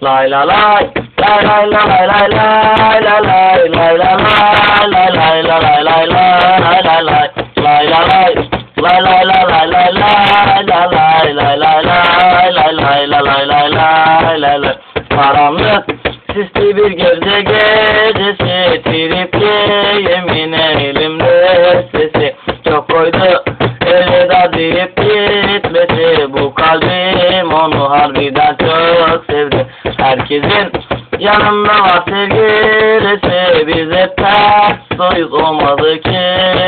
Lay la lay lay lay la lay lay lay la lay lay la lay lay lay la lay lay lay lay lay lay la lay lay lay la lay lay lay la lay lay lay lay lay lay la lay lay lay lay lay Karanlık sisli bir gece gecesi tripli yemin elimde sesi çok koydu elveda deyip gitmesi bu kalbim herkesin yanımda var. Sevgilisi biz hep ters soyuz olmadı ki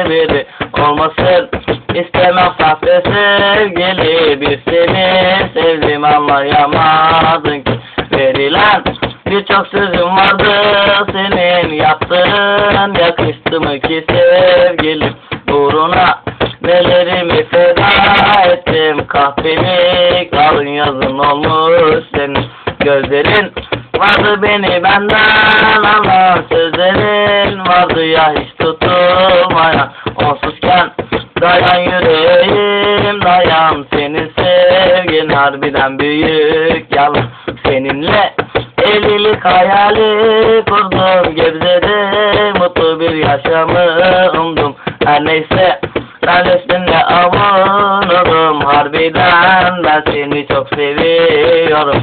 biri olmasın. İstemem sahte sevgili. Bir seni sevdim anlayamadın ki. Verilen Birçok sözüm vardı. Senin yaptığın yakıştı mı ki sevgilim? Uğruna nelerimi feda ettim? Kahvemi kalın yazın olmuş senin gözlerin vardı beni benden alan sözlerin vardı ya hiç tutulmayan. Onsuzken dayan yüreğim dayan senin sevgin harbiden büyük yalan. Seninle Evlilik hayali kurdum Gebze'de mutlu bir yaşamı umdum. Her neyse ben üstünde avunurum Harbiden ben seni çok seviyorum